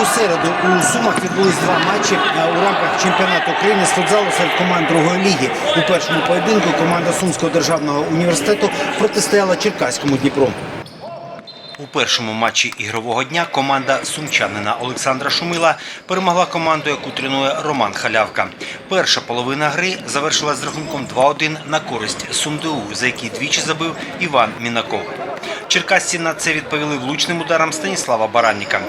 У середу у Сумах відбулись два матчі у рамках чемпіонату України з футзалу серед команд другої ліги. У першому поєдинку команда Сумського державного університету протистояла Черкаському Дніпру. У першому матчі ігрового дня команда сумчанина Олександра Шумила перемогла команду, яку тренує Роман Халявка. Перша половина гри завершилась з рахунком 2-1 на користь СумДУ, за який двічі забив Іван Мінаков. Черкасці на це відповіли влучним ударом Станіслава Баранніка.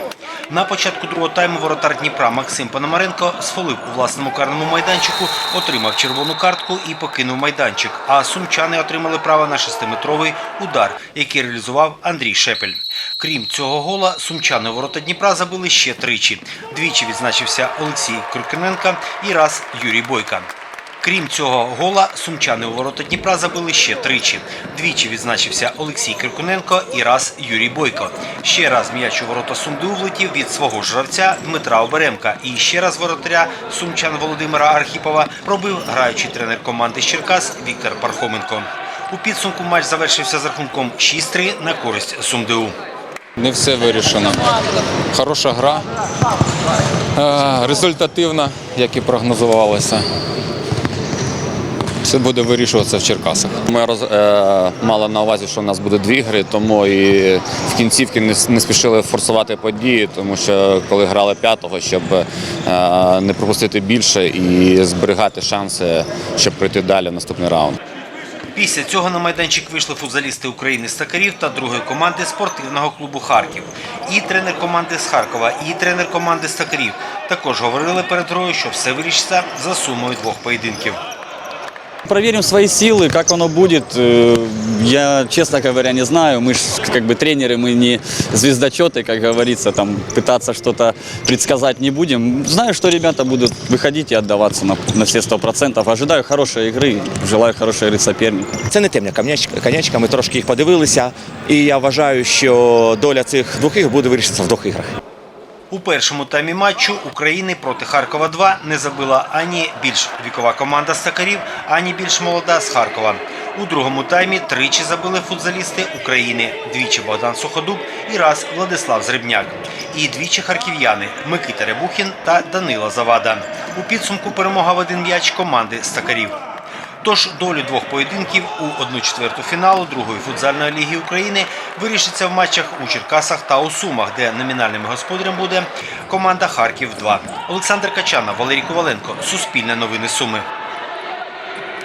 На початку другого тайму воротар Дніпра Максим Пономаренко сфолив у власному карному майданчику, отримав червону картку і покинув майданчик. А сумчани отримали право на шестиметровий удар, який реалізував Андрій Шепель. Крім цього гола, сумчани ворота Дніпра забили ще тричі. Двічі відзначився Олексій Крукененко і раз Юрій Бойка. Крім цього гола, сумчани у ворота Дніпра забили ще тричі. Двічі відзначився Олексій Киркуненко і раз Юрій Бойко. Ще раз м'яч у ворота Сумду влетів від свого ж гравця Дмитра Оберемка. І ще раз воротаря сумчан Володимира Архіпова пробив граючий тренер команди з Черкас Віктор Пархоменко. У підсумку матч завершився з рахунком 6-3 на користь СумДУ. Не все вирішено. Хороша гра, е, результативна, як і прогнозувалося. Все буде вирішуватися в Черкасах. Ми роз, е, мали на увазі, що у нас буде дві гри, тому і в кінцівки не, не спішили форсувати події, тому що коли грали п'ятого, щоб е, не пропустити більше і зберігати шанси, щоб пройти далі в наступний раунд. Після цього на майданчик вийшли футзалісти України з Токарів та другої команди спортивного клубу Харків. І тренер команди з Харкова, і тренер команди з також говорили перед грою, що все вирішиться за сумою двох поєдинків. Проверим свои силы, как оно будет. Э, Я, честно говоря, не знаю. Мы ж как бы тренеры, мы не звездочеты, как говорится, там пытаться что-то предсказать не будем. Знаю, что ребята будут выходить и отдаваться на, на все сто процентов. Ожидаю хорошей игры, желаю хорошей игры сопернику. Це не темна конячка, конячка. Ми трошки їх подивилися, і я вважаю, що доля цих двох ігор буде вирішитися в двох іграх. У першому таймі матчу України проти Харкова 2 не забила ані більш вікова команда з Токарів, ані більш молода з Харкова. У другому таймі тричі забили футзалісти України. Двічі Богдан Суходуб і раз Владислав Зрибняк. І двічі харків'яни Микита Рябухін та Данила Завада. У підсумку перемога в один м'яч команди з Токарів. Тож долю двох поєдинків у одну четверту фіналу другої футзальної ліги України вирішиться в матчах у Черкасах та у Сумах, де номінальним господарем буде команда Харків 2 Олександр Качана, Валерій Коваленко, Суспільне новини Суми.